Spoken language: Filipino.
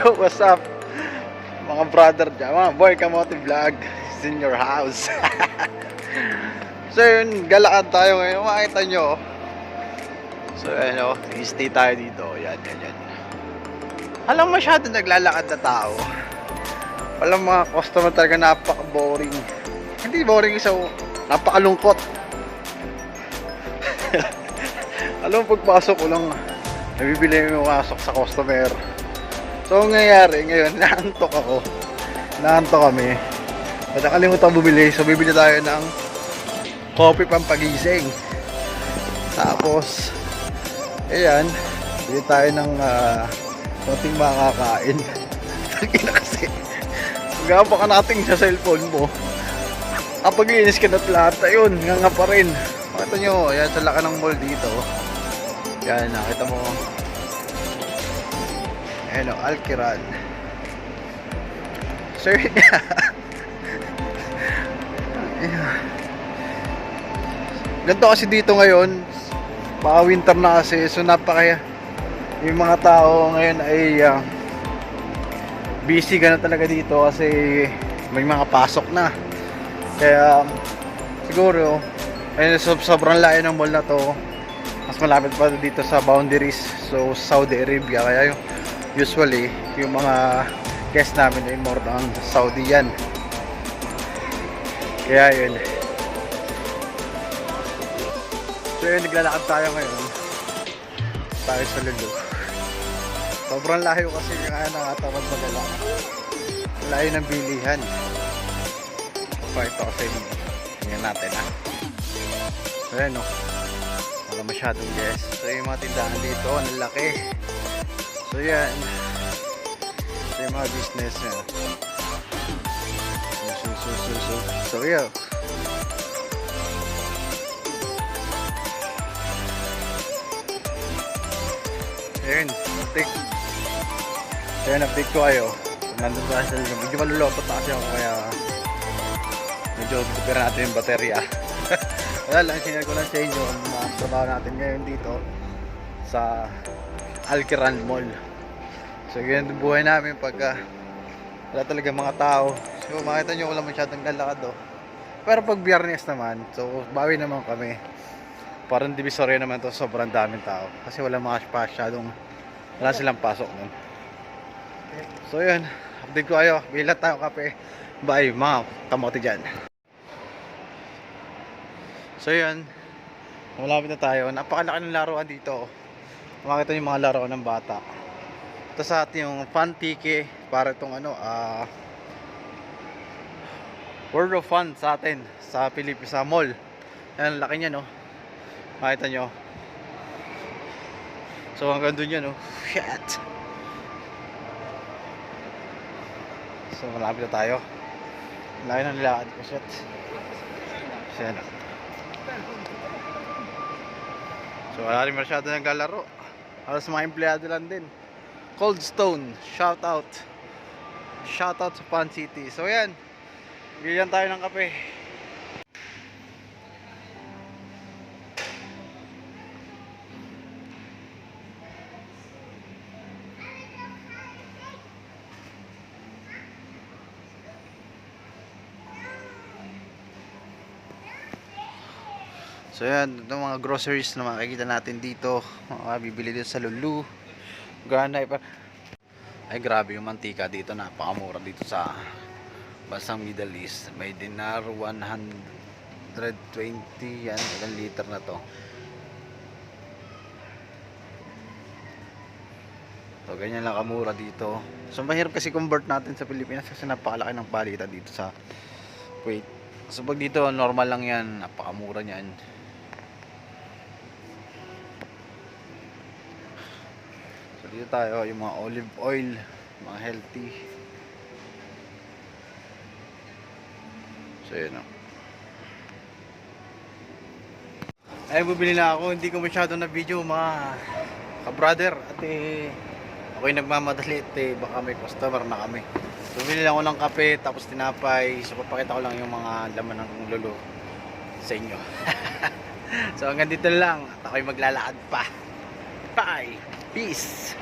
Yo, what's up? Mga brother dyan, mga boy kamote vlog is in your house. so yun, galakad tayo ngayon, makita nyo. So ano, stay tayo dito, yan, yan, yan. Alam masyado naglalakad na tao. Walang mga customer talaga napaka-boring. Hindi boring so napakalungkot. Alam pagpasok ko lang, nabibili yung masok sa customer. So, ang nangyayari ngayon, naantok ako. Naantok kami. At nakalimutan bumili, so bibili tayo ng coffee pampagising. Tapos, ayan, bili tayo ng uh, konting makakain. Tangina kasi, gaba ka nating sa cellphone mo. Kapag iinis ka na lahat, ayun, nga nga pa rin. Makita nyo, yan sa laka ng mall dito. Yan, nakita mo. Ayan o, Alkiran. Sir, Ganito kasi dito ngayon, baka winter na kasi, so napaka yung mga tao ngayon ay ah, busy na talaga dito kasi may mga pasok na. Kaya siguro, ayun, so, sobrang layo ng mall na to. Mas malapit pa dito sa boundaries, so Saudi Arabia. Kaya yung usually, yung mga guests namin ay more on Saudi yan. Kaya yun. So yun, naglalakad tayo ngayon. Tayo sa Lulu. Sobrang layo kasi yung kaya nakatamad magalakad. Layo ng bilihan. Pakita ko sa inyo. Tingnan natin ha. So no. Wala masyadong guests. So yung mga tindahan dito, ang laki. So yan. So yung mga business niya. So, so, so, so, so. Yeah. Ayun, update. Ayun, update ko kayo. Nandun sa sa medyo malulopot na kasi ako kaya medyo bupira natin yung baterya. Wala lang, sinare ko lang sa inyo ang mga trabaho natin ngayon dito sa Alquiran Mall. So, ganyan buhay namin pagka wala talaga mga tao. So, makita nyo wala masyadong lalakad oh. Pero pag biyernes naman, so bawi naman kami. Parang divisoria naman to sobrang daming tao. Kasi wala mga masyadong, wala silang pasok nun. So yun, update ko kayo. Bilat tayo kape. Bye mga kamote dyan. So yun, malapit na tayo. Napakalaki ng laruan dito. Makita niyo yung mga laruan ng bata. Ito sa yung fun tiki para itong ano, ah World of Fun sa atin sa sa mall. Yan, laki niya no. Makita nyo. So hanggang dun yan no. Shit. So malapit na tayo. Laki ng nilakad ko. Shit. Yan. So wala rin masyado naglalaro. Halos mga empleyado lang din. Cold Stone. Shout out. Shout out sa Fun City. So yan. Bigyan tayo ng kape. So yan, itong mga groceries na makikita natin dito. Mga bibili dito sa Lulu. Ganay pa. Ay grabe yung mantika dito, napakamura dito sa Basang Middle East. May dinar 120 yan, ilang liter na to. So ganyan lang kamura dito. So mahirap kasi convert natin sa Pilipinas kasi napakalaki ng palitan dito sa Kuwait. So pag dito normal lang yan, napakamura niyan. Dito tayo, yung mga olive oil, mga healthy. So yun o. Ay, bubili na ako. Hindi ko masyado na video mga ka-brother. At eh, ako'y nagmamadali at eh, baka may customer na kami. So, bumili lang ako ng kape, tapos tinapay. So, papakita ko lang yung mga laman ng lolo sa inyo. so, hanggang dito lang. At ako'y maglalakad pa. Bye! Peace!